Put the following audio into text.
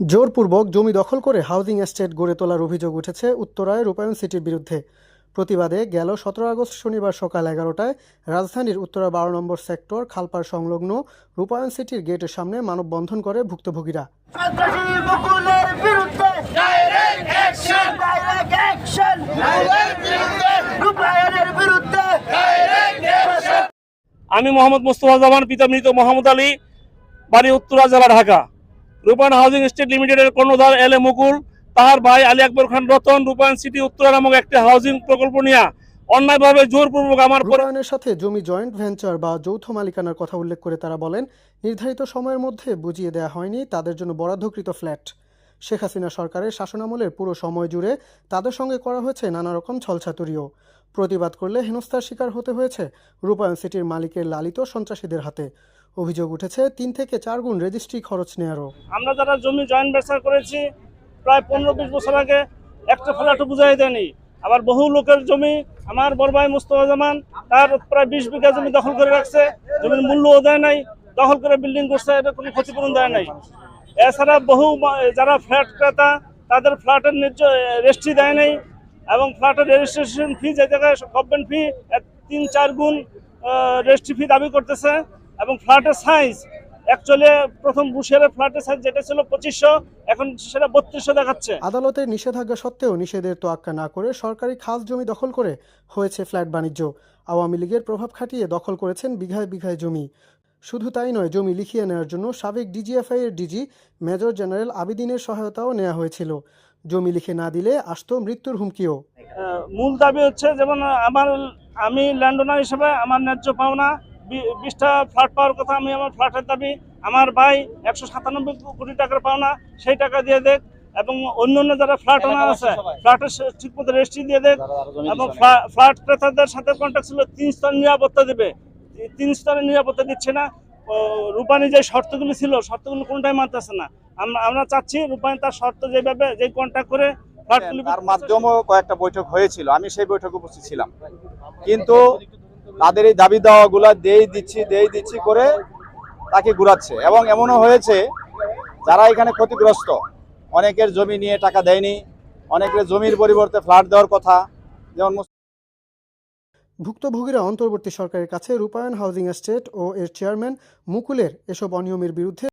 জোরপূর্বক জমি দখল করে হাউজিং এস্টেট গড়ে তোলার অভিযোগ উঠেছে উত্তরায় রূপায়ণ সিটির বিরুদ্ধে। প্রতিবাদে গেল সতেরো আগস্ট শনিবার সকাল এগারোটায় রাজধানীর উত্তরা বারো নম্বর সেক্টর খালপাড় সংলগ্ন রূপায়ণ সিটির গেটের সামনে মানববন্ধন করে ভুক্তভোগীরা। সন্ত্রাসী মুকুলের বিরুদ্ধে ডাইরেক্ট অ্যাকশন ডাইরেক্ট অ্যাকশন মুকুলের বিরুদ্ধে রূপায়ণের বিরুদ্ধে ডাইরেক্ট অ্যাকশন। আমি মোহাম্মদ মোস্তফা জামান পিতা মৃত মোহাম্মদ আলী বাড়ি উত্তরা জেলা ঢাকা। রূপায়ণ হাউজিং স্টেট লিমিটেডের কর্ণধার এল এ মুকুল, তাহার ভাই আলী আকবর খান রতন, রূপায়ণ সিটি উত্তরা নামক একটি হাউজিং প্রকল্প নিয়ে অন্যায়ভাবে জোরপূর্বক আমার রূপায়ণের সাথে জমি জয়েন্ট ভেঞ্চার বা যৌথ মালিকানার কথা উল্লেখ করে তারা বলেন, নির্ধারিত সময়ের মধ্যে বুঝিয়ে দেওয়া হয়নি, তাদের জন্য বরাদ্দকৃত ফ্ল্যাট। শেখ হাসিনা সরকারের শাসনামলের পুরো সময় জুড়ে তাদের সঙ্গে করা হয়েছে নানা রকম ছলছাতুরিও। প্রতিবাদ করলে হেনস্থার শিকার হতে হয়েছে রূপায়ণ সিটির মালিকের লালিত সন্ত্রাসীদের হাতে। অভিযোগ উঠেছে তিন থেকে চার গুণ রেজিস্ট্রি খরচ নেয়ারও। আমরা যারা জমি জয়েন্ট ব্যবসা করেছি, প্রায় পনেরো বিশ বছর আগে একটা ফ্ল্যাটও বুঝাই দেয়নি। আবার বহু লোকের জমি, আমার বড় ভাই মুস্তফা জামান, তার প্রায় বিশ বিঘা জমি দখল করে রাখছে, জমির মূল্যও দেয় নাই, দখল করে বিল্ডিং করছে, এটা কোনো ক্ষতিপূরণ দেয় নাই। এছাড়া বহু যারা ফ্ল্যাট ক্রেতা, তাদের ফ্ল্যাটের ন্যায্য রেজিস্ট্রি দেয় নাই এবং ফ্ল্যাটের রেজিস্ট্রেশন ফি যে জায়গায় গভর্নমেন্ট ফি তিন চার গুণ রেজিস্ট্রি ফি দাবি করতেছে। এবং ফ্ল্যাটের সাইজ অ্যাকচুয়ালি প্রথম বুশের ফ্ল্যাটের সাইজ যেটা ছিল পঁচিশশো, এখন সেটা বত্রিশশো দেখাচ্ছে। আদালতের নিষেধাজ্ঞা সত্ত্বেও নিষেধের তোয়াক্কা না করে সরকারি খাস জমি দখল করে হয়েছে ফ্ল্যাট বাণিজ্য। আওয়ামী লীগের প্রভাব খাটিয়ে দখল করেছেন বিঘায় বিঘায় জমি। শুধু তাই নয় জমি লিখিয়ে নেওয়ার জন্য সাবেক ডিজিএফআই এর ডিজি মেজর জেনারেল আবিদিনের সহায়তাও নেওয়া হয়েছিল। জমি লিখে না দিলে আসতো মৃত্যুর হুমকিও। মূল দাবি হচ্ছে যেমন আমার আমি ল্যান্ড ওনার হিসেবে আমার ন্যায্য পাওনা বি- বিশটা ফ্ল্যাট পাওয়ার কথা আমি আমার ফ্ল্যাটের দাবি। আমার ভাই একশো সাতানব্বই কোটি টাকার পাওনা সেই টাকা দিয়ে দেখ এবং অন্য অন্য যারা ফ্ল্যাট ওনার আছে ফ্ল্যাটের ঠিক মতো রেজিস্ট্রি দিয়ে দেখ এবং ফ্লা- ফ্ল্যাট ক্রেতাদের সাথে কন্ট্যাক্ট ছিল তিন স্তর নিরাপত্তা দেবে। তিন স্তরের নিরাপত্তা দিচ্ছে না। রূপানি যে শর্তগুলি ছিল শর্তগুলো কোনটাই মানতেছে না। আমরা আমরা চাচ্ছি রূপানি তার শর্ত যেভাবে যে কন্ট্যাক্ট করে ফ্ল্যাটগুলি তার মাধ্যমেও কয়েকটা বৈঠক হয়েছিল আমি সেই বৈঠকে উপস্থিত ছিলাম। কিন্তু তাদের এই দাবি দাওয়াগুলা দেই দিচ্ছি দেই দিচ্ছি করে তাকে ঘুরাচ্ছে। এবং এমনও হয়েছে যারা এখানে ক্ষতিগ্রস্ত অনেকের জমি নিয়ে টাকা দেয়নি অনেকের জমির পরিবর্তে ফ্ল্যাট দেওয়ার কথা যেমন ভুক্তভোগীরা অন্তর্বর্তী সরকারের কাছে রূপায়ণ হাউজিং এস্টেট ও এর চেয়ারম্যান মুকুলের এসব অনিয়মের বিরুদ্ধে